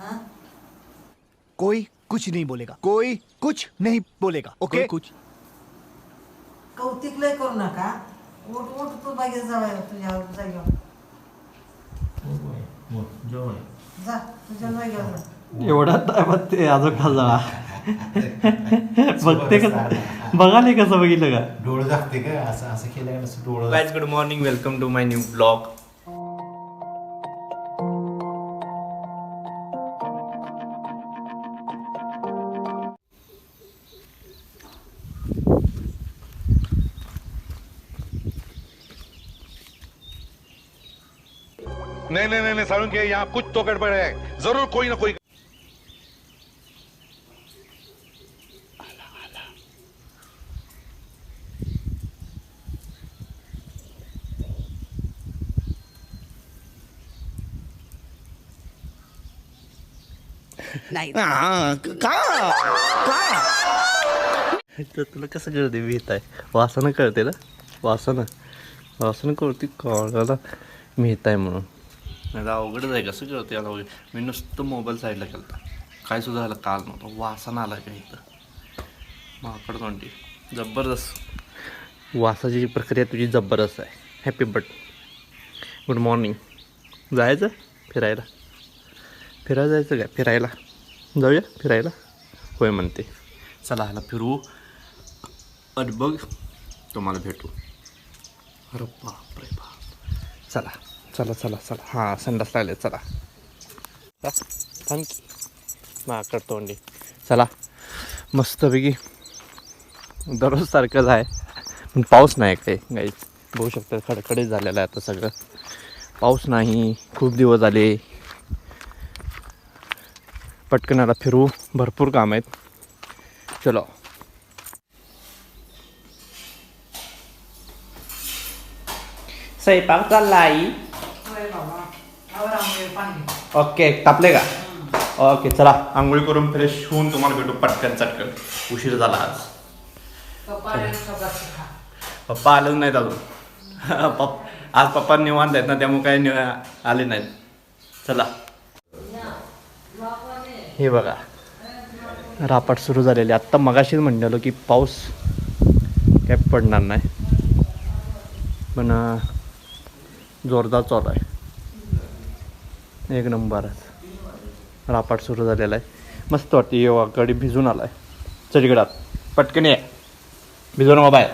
हाँ कोई कुछ नहीं बोलेगा। कोई कुछ नहीं बोलेगा ओके कुछ। कौतिक लय करू नका उठ उठ तू बागेत जाऊया तुझ्या जागेवर जा तुझ्या जागेवर जा एवढा टायमात ते अजून खाजा बघते कसं बघाले कसं बघितलं का? डोळं दाखते का? असं असं केलं का डोळं guys good morning welcome to my new blog नहीं नहीं नहीं नहीं सारुण के यहाँ कुछ तो गड़बड़ है। जरूर कोई ना कोई तर तुला कसं कळते भीत आहे? वासानं कळते ना? वासानं. वासानं कळते कळायला मिळत आहे म्हणून. नाही तर अवघडच आहे कसं कळते याला वगैरे मी नुसतं मोबाईल साईडला केलता. काय सुद्धा झालं काल नव्हतं. वासानं आला का इथं? माकड तोंडी. जबरदस्त. वासाची प्रक्रिया तुझी जबरदस्त आहे. हॅपी बर्थ गुड मॉर्निंग जायचं? फिरायला. फिरायला जायचं काय? फिरायला. जाऊया फिरायला? होय म्हणते. चला ह्याला फिरू आणि बघ तुम्हाला भेटू. अरे बापरे बाप. चला. चला चला चला. हां संडास लागले. चला. थँक्यू माकड तोंडी. चला. मस्तपैकी दररोज सारखंच आहे. पण पाऊस नाही काही काही बघू शकता खडखडीत झालेलं आहे आता सगळं. पाऊस नाही. खूप दिवस झाले. पटकन फिरू. भरपूर काम आहेत. चलो. स्वयंपाक चालला आई होय बाबा आवर आंघोळीला पाणी घे. ओके तापले का? ओके चला. आंघोळी करून फ्रेश होऊन तुम्हाला भेटू पटकन चटकन. उशीर झाला आज. पप्पा. पप्पा आलेच नाहीत अजून. पप आज पप्पा निवांत आहेत ना त्यामुळे काही नि आले नाहीत. चला. हे बघा. रापाट सुरू झालेली. आत्ता मगाशीच म्हणलेलो की पाऊस काय पडणार नाही. पण जोरदार चालू आहे. एक नंबरच रापाट सुरू झालेला आहे. मस्त वाटते येवा गडी भिजून आला आहे चलीगडात पटकन ये. भिजू नका बाहेर.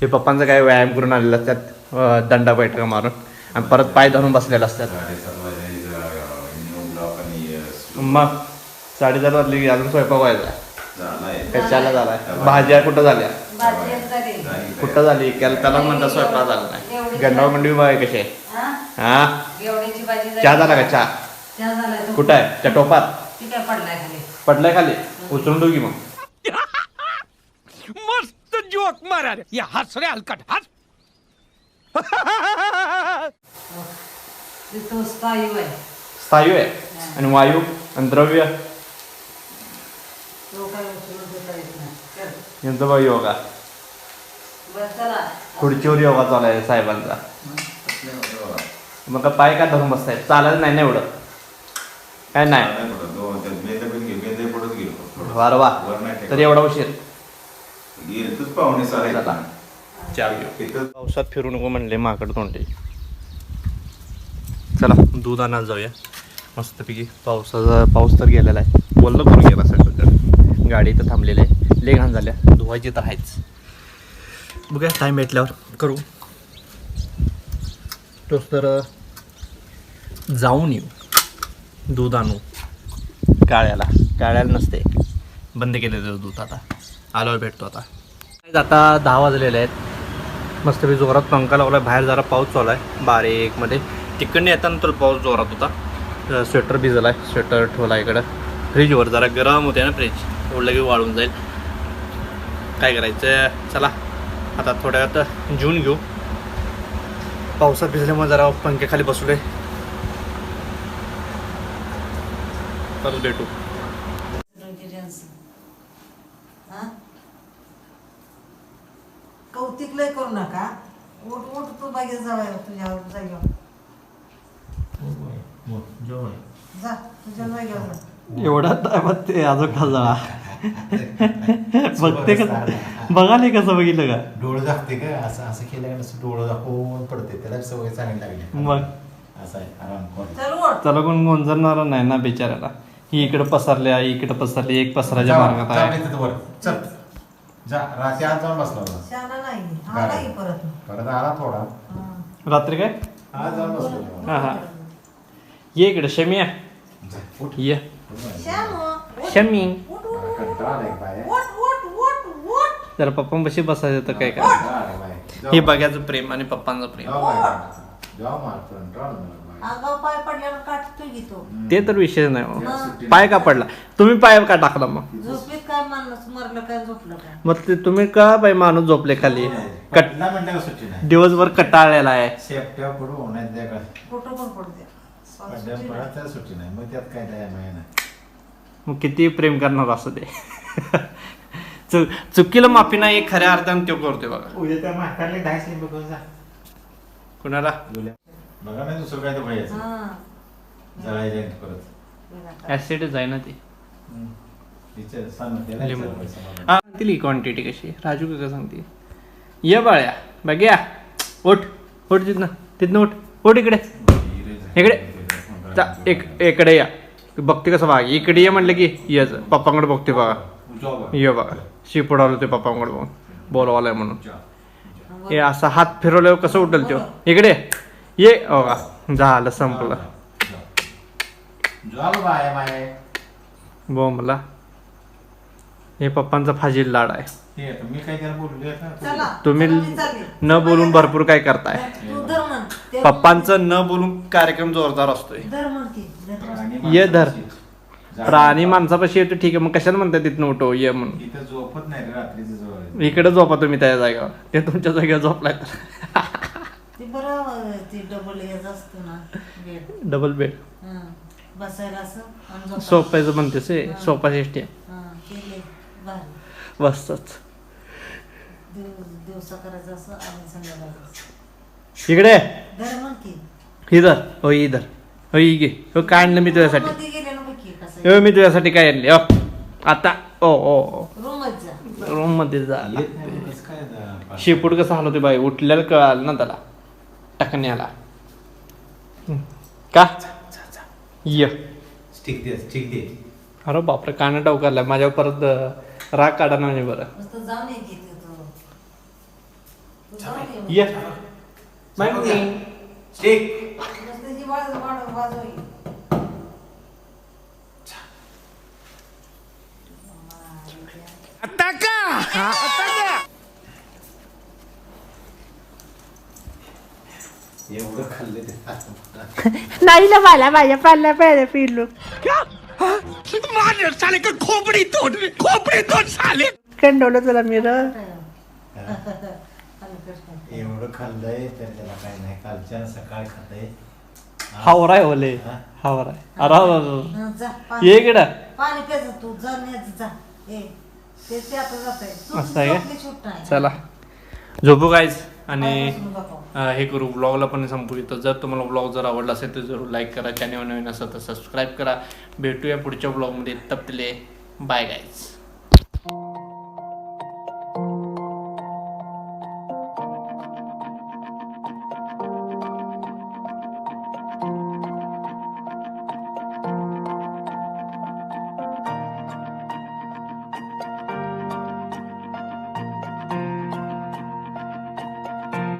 हे पप्पांचं काय व्यायाम करून आलेलं असतात. दंडा बैठका मारून. आणि परत पाय धरून बसलेले असतात. मग साडेचार वाजले की अजून स्वयंपाक व्हायचा. कशाला झालाय? भाज्या कुठं झाल्या. कुठं झाली? त्याला त्याला म्हणता स्वयंपाक झाला नाही. बघा कशी आहे? हा? हा गेवड्याची भाजी झाली. चहा झाला का चहा? चहा झालाय तो. कुठं आहे? त्या टोपात? ती काय पडलाय खाली. पडलाय खाली? उचलून ठेवू की मग. मस्त जोक मारा रे. या हस रे हलकट. हस. तिथं स्थायू आहे. स्थायू आहे? आणि वायू? आणि द्रव्य? तो काय उचलून देता येत नाही. चल. यांचं बघ योगा. चला. खुर्चीवर योगा चालू आहे साहेबांचा. मग का पाय का धरून बसताय चालत नाही ना एवढं? काय नाही? वार वा तर एवढा उशीर. पावसात फिरू नको म्हणले माकड तोंडे. चला दूध आणायला जाऊया. मस्तपैकी पावसाचा पाऊस तर गेलेला आहे. बोललं करून गेला सगळं गाडी तर थांबलेली आहे. ले घाण झाल्या. धुवायची तर आहेच. बघूया टाईम भेटल्यावर करू. तोच तर जाऊन येऊ. दूध आणू. काळ्याला. काळ्याला नसते. बंद केलेलं दूध आता. आल्यावर भेटतो आता. आता दहा वाजलेले आहेत. मस्तपैकी जोरात पंखा लावला बाहेर जरा पाऊस चालू आहे. बारीकमध्ये. तिकडनं येताना तर पाऊस जोरात होता. स्वेटर भिजला आहे स्वेटर ठेवला इकडं. फ्रीजवर जरा गरम होते ना फ्रीज ओढलं की वाळून जाईल. काय करायचं चला. आता थोड्या वेळात जून घेऊ. पावसात भिजल्यामुळे जरा पंख्याखाली बसवले परत भेटू. हा? कौतिक लय करू नका. उठ उठ तू बागेत जाऊया तुझ्या जागेवर. जा तुझ्या जागेवर जा. एवढा टायमात ते अजून खाजळा बघते का बघा नाही कसं बघितलं का? डोळं दाखते का? असं असं केलं का नुसतं? डोळं दाखवून पडते. त्याला सवय चांगली लागली. मग? असं आहे. आराम कर चल कोण गोंजरणार नाही ना बिचाऱ्याला. ही इकडे पसरल्या इकडे पसरली एक पसराच्या मार्गात आहे. चल. जा रात्री आज जाऊन बसला होता. शाना नाही आला की परत. परत आला थोडा. हा. रात्री काय? आज जाऊन बसलो हा हा. ये इकडे शमिया उठ. ये. शमी. जरा पप्पांपाशी बसायचं तर काय काय. हे बघायचं प्रेम आणि पप्पांचं प्रेम. पडल्यावर काटतोय तो तर विषय नाही हो. पाय का पडला? तुम्ही पाय का टाकला मग? झोपेत काय माणूस मरलं काय झोपलं काय? मग ते तुम्ही का बाई माणूस झोपले खाली? कट कटला म्हणलं का सुट्टी नाही? दिवसभर कटाळलेला आहे. शेपट्या पुढं होण्यात द्या का? कुठं पण पडते पड्या पडत त्याला सुट्टी नाही. मग त्यात काय द्या नाही. मग किती प्रेम करणार असं ते? चु- चुकीला माफी नाही हे खऱ्या अर्थाने तो करतोय बघा. उद्या त्या म्हातारले ढायस बघून जा. कुणाला. बघा नाही दुसरं काय तर पाहिजे. हा. जळायला परत? ऍसिड आहे ना ती. हम्म. सांग त्याला लिंबू. विचार पैसा मला. हा सांगतील क्वांटिटी कशी राजू काका सांगते ये बाळ्या बघ्या उठ उठ तिथनं तिथनं उठ. उठ इकडे. इकडे. जा एक इकडे या. बघते कसं बघा इकडे ये म्हटलं की येच पप्पांकडे बघते बघा. ये बघा. शिपड आलो ते पप्पांकडे बघून. बोलवालाय म्हणून. हे असा हात फिरवल्यावर कसं उठल तो? इकडे. ये का झालं संपलं. बो मला हे पप्पांचा फाजील लाड आहे. हे आता मी काय त्याला बोललोय आता? चला तुम्ही. न बोलून भरपूर काय करताय. तू धर म्हण. ते पप्पांचं न बोलून कार्यक्रम जोरदार असतोय. धर म्हण की धर. म्हण. प्राणी ये धर. प्राणी माणसापाशी येतो ठीक आहे. मग कशाला म्हणताय तिथनं उठो ये म्हणून. इथं झोपत नाही रे रात्रीचं जवळ. इकडे झोपा तुम्ही त्या जागेवर. ते तुमच्या जागेवर झोपलाय तर. ते बरं ते डबल हेच असतं ना बेड डबल बेड हं. बसायला असं आणि झोपायला. सोपायचं म्हणतेस हे, सोफा सिस्टी हं, ते लय भारी. बसतच दिव- दिवसा करायचं असं आणि संध्याकाळचं इकडे. धर म्हण की. इधर. हो इधर. हो घे. हो काय आणलं मी तुझ्यासाठी. मध्ये गेले ना बघ की कसं हो मी तुझ्यासाठी काय आणले हो. आता ओ ओ रूमच जा. रूममध्ये जा. येत नाही काय शेपूट कसं हलवते बाई? उठल्याला कळालं ना त्याला. टाकण्याला. का? य. स्टिक दे स्टिक दे. अरे बापरे काना टवकारला माझ्यावर परत राग काढा ना म्हणजे बरं. ये की तू. तू जाऊन ये ये. माहिती स्टिक. नुसतं वाज एवढं खाल्लं ते नाही ना मला माझ्या पाल्या पाहिजे पिल्लू. कंडवलं तुला मी र एवढं खाल्लंय तर त्याला काय नाही. कालच्या सकाळ खातंय हावराय ओले. हा? हावराय. अरे अरे, अरे. हं, जा ये इकडं. पाणी प्यायचं तू. जा न्यायचं जा. ए ते ते आता जात आहे असं आहे का? चला. झोपू गायच आणि हे करू ब्लॉगला पण संपू इथं जर तुम्हाला ब्लॉग जर आवडला असेल तर जरूर लाईक करा. चॅनल नवीन असेल तर सबस्क्राईब करा. भेटूया पुढच्या ब्लॉगमध्ये तपले बाय गायज